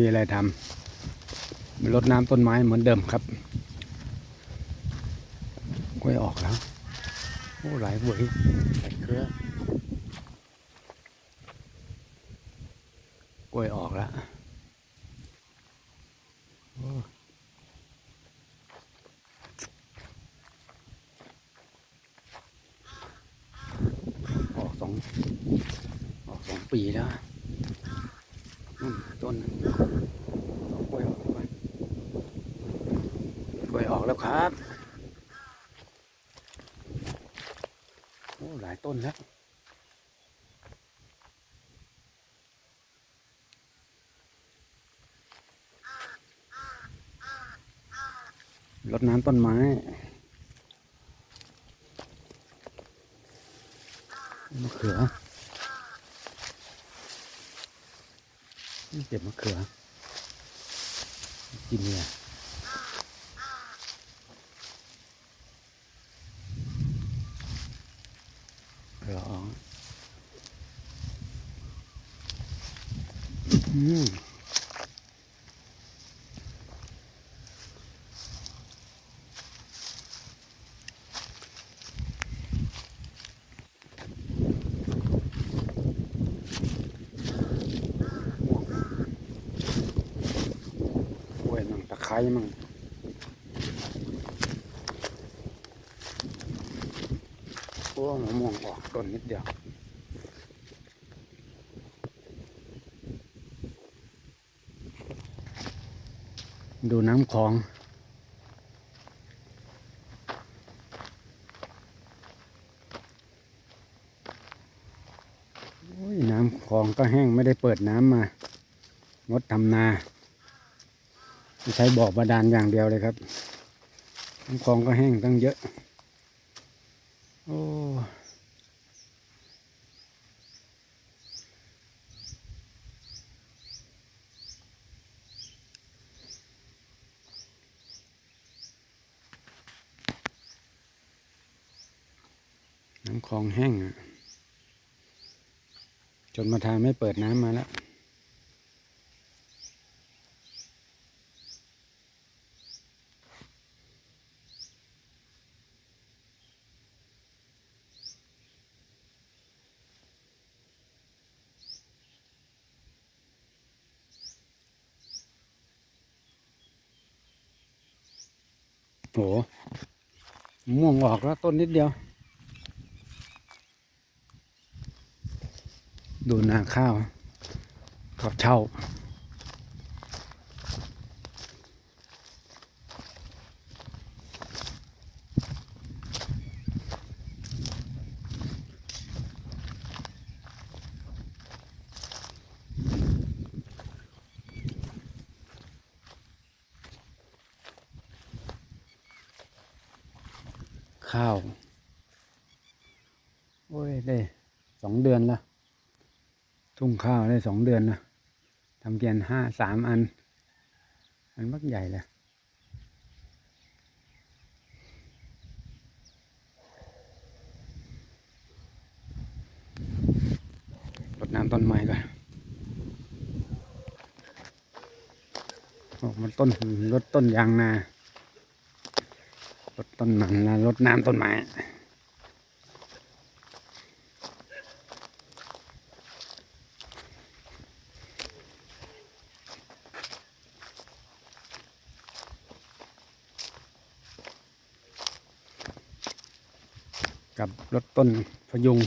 มีอะไรทำรดน้ำต้นไม้เหมือนเดิมครับกล้วยออกแล้ว โอ้หลายเวยหลายเครือกล้วยออกแล้วออกสองออกสองปีแล้ว ต้นกล้วยออกก่อนกล้วยออกแล้วครับโอ้หลายต้นแล้วรดน้ำต้นไม้มะเขือ เก็บมะเขือ กินเนี่ยเขือออกอืมกล้ วยมั่งตะไคร้มั่งโอ้มะม่วงออกต้นนิดเดียวดูน้ำคลอง น้ำคลองก็แห้งไม่ได้เปิดน้ำมา งดทำนา ใช้บ่อบาดาลอย่างเดียวเลยครับน้ำคลองก็แห้งตั้งเยอะ โอ้น้ำคลองแห้งอะจนมาทานไม่เปิดน้ำมาแล้ว โหม่วงออกแล้วต้นนิดเดียว ดูนาข้าวเขาเช่า ข้าว โอ้ยได้สองเดือนละทุ่งข้าวได้สองเดือนนะทำเกียนห้าสามอัน อันมักใหญ่เลยรดน้ำต้นไม้ก่อนออกมาต้นรดต้นยางนา ต้นมันแล้วรดน้ำต้นไม้กับรถต้นพยุง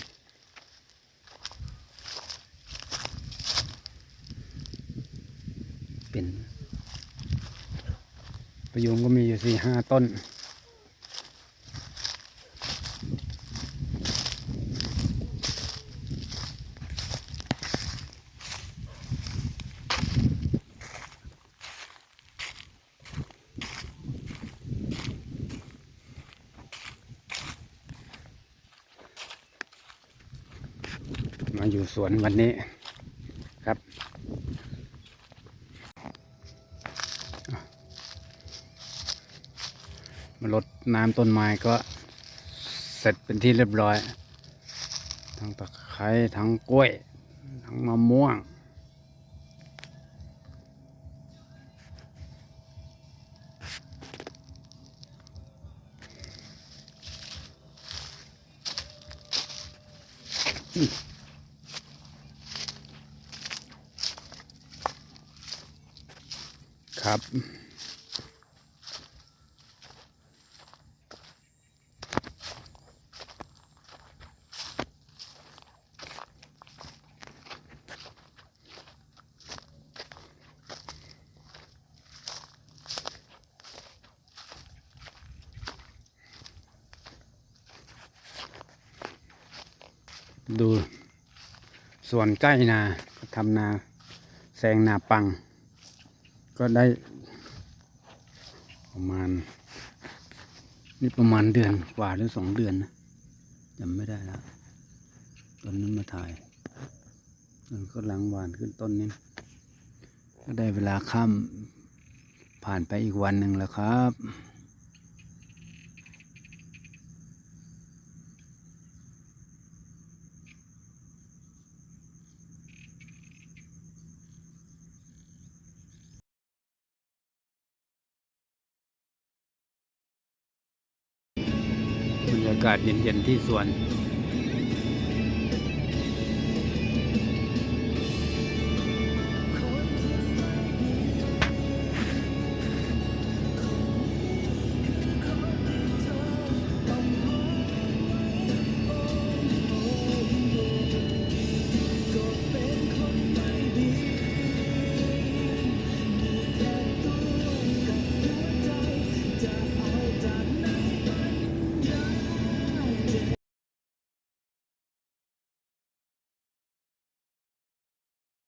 เป็นพยุงก็มีอยู่สี่ห้าต้น อยู่สวนวันนี้ครับ มาลดน้ำต้นไม้ก็เสร็จเป็นที่เรียบร้อย ทั้งตะไคร้ทั้งกล้วย ทั้งมะม่วงอืม ครับ ดูส่วนใกล้นาทำนาแซงนาปัง ก็ได้ ประมาณ นี่ประมาณเดือนกว่าหรือสองเดือนนะจำไม่ได้แล้วตอนนั้นมาถ่ายมันก็หลังหวานขึ้นต้นนี้ก็ได้เวลาค่ำผ่านไปอีกวันหนึ่งแล้วครับ รยากาศเย็นๆที่สวน